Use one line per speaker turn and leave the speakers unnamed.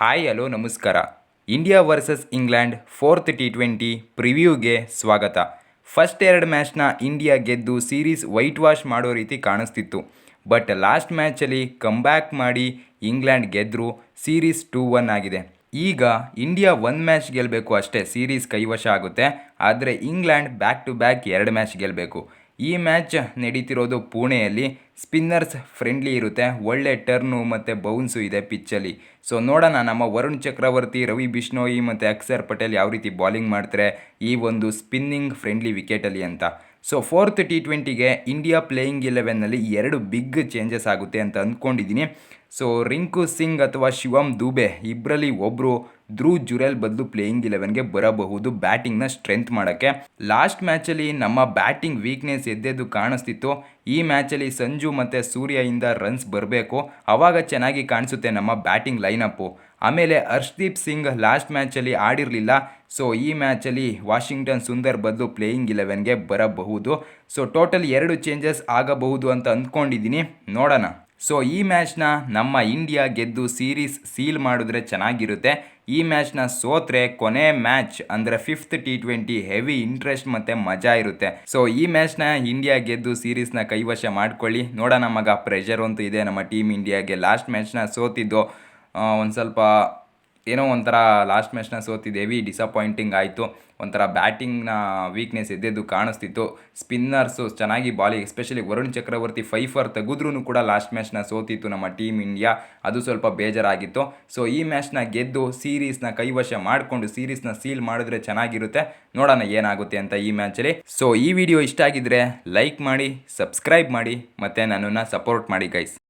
Hi, hello, ನಮಸ್ಕಾರ. India versus England fourth T twenty ಪ್ರಿವ್ಯೂಗೆ ಸ್ವಾಗತ. First ಎರಡು ಮ್ಯಾಚ್ನ ಇಂಡಿಯಾ ಗೆದ್ದು ಸೀರೀಸ್ ವೈಟ್ ವಾಶ್ ಮಾಡೋ ರೀತಿ ಕಾಣಿಸ್ತಿತ್ತು. ಬಟ್ ಲಾಸ್ಟ್ ಮ್ಯಾಚಲ್ಲಿ ಕಮ್ಬ್ಯಾಕ್ ಮಾಡಿ ಇಂಗ್ಲೆಂಡ್ ಗೆದ್ದರು ಸೀರೀಸ್ ಟೂ ಒನ್ ಆಗಿದೆ. ಈಗ ಇಂಡಿಯಾ ಒಂದು ಮ್ಯಾಚ್ ಗೆಲ್ಲಬೇಕು ಅಷ್ಟೇ, ಸೀರೀಸ್ ಕೈವಶ ಆಗುತ್ತೆ. ಆದರೆ ಇಂಗ್ಲೆಂಡ್ ಬ್ಯಾಕ್ ಟು ಬ್ಯಾಕ್ ಎರಡು ಮ್ಯಾಚ್ ಗೆಲ್ಲಬೇಕು ಈ ಮ್ಯಾಚ್ ನಡೀತಿರೋದು ಪುಣೆಯಲ್ಲಿ. ಸ್ಪಿನ್ನರ್ಸ್ ಫ್ರೆಂಡ್ಲಿ ಇರುತ್ತೆ, ಒಳ್ಳೆ ಟರ್ನು ಮತ್ತು ಬೌನ್ಸು ಇದೆ ಪಿಚ್ಚಲ್ಲಿ. ಸೊ ನೋಡೋಣ, ನಮ್ಮ ವರುಣ್ ಚಕ್ರವರ್ತಿ, ರವಿ ಬಿಷ್ಣೋಯಿ ಮತ್ತು ಅಕ್ಷರ್ ಪಟೇಲ್ ಯಾವ ರೀತಿ ಬಾಲಿಂಗ್ ಮಾಡ್ತಾರೆ ಈ ಒಂದು ಸ್ಪಿನ್ನಿಂಗ್ ಫ್ರೆಂಡ್ಲಿ ವಿಕೆಟಲ್ಲಿ ಅಂತ. ಸೊ ಫೋರ್ತ್ ಟಿ ಟ್ವೆಂಟಿಗೆ ಇಂಡಿಯಾ ಪ್ಲೇಯಿಂಗ್ ಇಲೆವೆನ್ನಲ್ಲಿ ಎರಡು ಬಿಗ್ ಚೇಂಜಸ್ ಆಗುತ್ತೆ ಅಂತ ಅಂದ್ಕೊಂಡಿದ್ದೀನಿ ಸೊ ರಿಂಕು ಸಿಂಗ್ ಅಥವಾ ಶಿವಮ್ ದುಬೆ ಇಬ್ಬರಲ್ಲಿ ಒಬ್ಬರು ಧ್ರೂ ಜುರೆಲ್ ಬದಲು ಪ್ಲೇಯಿಂಗ್ ಇಲೆವೆನ್ಗೆ ಬರಬಹುದು ಬ್ಯಾಟಿಂಗ್ನ ಸ್ಟ್ರೆಂತ್ ಮಾಡೋಕ್ಕೆ. ಲಾಸ್ಟ್ ಮ್ಯಾಚಲ್ಲಿ ನಮ್ಮ ಬ್ಯಾಟಿಂಗ್ ವೀಕ್ನೆಸ್ ಎದ್ದೆದ್ದು ಕಾಣಿಸ್ತಿತ್ತು. ಈ ಮ್ಯಾಚಲ್ಲಿ ಸಂಜು ಮತ್ತು ಇಂದ ರನ್ಸ್ ಬರಬೇಕು. ಆವಾಗ ಚೆನ್ನಾಗಿ ಕಾಣಿಸುತ್ತೆ ನಮ್ಮ ಬ್ಯಾಟಿಂಗ್ ಲೈನಪ್ಪು ಆಮೇಲೆ ಹರ್ಷ್ದೀಪ್ ಸಿಂಗ್ ಲಾಸ್ಟ್ ಮ್ಯಾಚಲ್ಲಿ ಆಡಿರಲಿಲ್ಲ. ಸೊ ಈ ಮ್ಯಾಚಲ್ಲಿ ವಾಷಿಂಗ್ಟನ್ ಸುಂದರ್ ಬದಲು ಪ್ಲೇಯಿಂಗ್ ಇಲೆವೆನ್ಗೆ ಬರಬಹುದು. ಸೊ ಟೋಟಲ್ ಎರಡು ಚೇಂಜಸ್ ಆಗಬಹುದು ಅಂತ ಅಂದ್ಕೊಂಡಿದ್ದೀನಿ ನೋಡೋಣ. ಸೊ ಈ ಮ್ಯಾಚ್ನ ನಮ್ಮ ಇಂಡಿಯಾ ಗೆದ್ದು ಸೀರೀಸ್ ಸೀಲ್ ಮಾಡಿದ್ರೆ ಚೆನ್ನಾಗಿರುತ್ತೆ. ಈ ಮ್ಯಾಚ್ನ ಸೋತ್ರೆ ಕೊನೆ ಮ್ಯಾಚ್ ಅಂದರೆ fifth T twenty heavy interest ಮತ್ತು ಮಜಾ ಇರುತ್ತೆ. ಸೊ ಈ ಮ್ಯಾಚ್ನ ಇಂಡಿಯಾ ಗೆದ್ದು ಸೀರೀಸ್ನ ಕೈವಶ ಮಾಡ್ಕೊಳ್ಳಿ. ನೋಡೋಣ ಮಗ ಪ್ರೆಷರ್ ಅಂತೂ ಇದೆ ನಮ್ಮ ಟೀಮ್ ಇಂಡಿಯಾಗೆ ಲಾಸ್ಟ್ ಮ್ಯಾಚ್ನ ಸೋತಿದ್ದು. ಒಂದು ಸ್ವಲ್ಪ ಏನೋ ಒಂಥರ ಲಾಸ್ಟ್ ಮ್ಯಾಚ್ನ ಸೋತಿದ್ದೇವಿ ಡಿಸಪಾಯಿಂಟಿಂಗ್ ಆಯಿತು. ಒಂಥರ ಬ್ಯಾಟಿಂಗ್ನ ವೀಕ್ನೆಸ್ ಎದ್ದೆದ್ದು ಕಾಣಿಸ್ತಿತ್ತು. ಸ್ಪಿನ್ನರ್ಸು ಚೆನ್ನಾಗಿ bowling especially Varun Chakravarthy fifer ತೆಗೆದ್ರೂ ಕೂಡ ಲಾಸ್ಟ್ ಮ್ಯಾಚ್ನ ಸೋತಿತ್ತು ನಮ್ಮ ಟೀಮ್ ಇಂಡಿಯಾ ಅದು ಸ್ವಲ್ಪ ಬೇಜಾರಾಗಿತ್ತು. ಸೊ ಈ ಮ್ಯಾಚ್ನ ಗೆದ್ದು ಸೀರೀಸ್ನ ಕೈವಶ ಮಾಡಿಕೊಂಡು ಸೀರೀಸ್ನ ಸೀಲ್ ಮಾಡಿದ್ರೆ ಚೆನ್ನಾಗಿರುತ್ತೆ. ನೋಡೋಣ ಏನಾಗುತ್ತೆ ಅಂತ ಈ ಮ್ಯಾಚಲ್ಲಿ ಸೊ ಈ ವಿಡಿಯೋ ಇಷ್ಟ ಆಗಿದ್ರೆ ಲೈಕ್ ಮಾಡಿ ಸಬ್ಸ್ಕ್ರೈಬ್ ಮಾಡಿ, ಮತ್ತು ನನ್ನನ್ನು ಸಪೋರ್ಟ್ ಮಾಡಿ ಗೈಸ್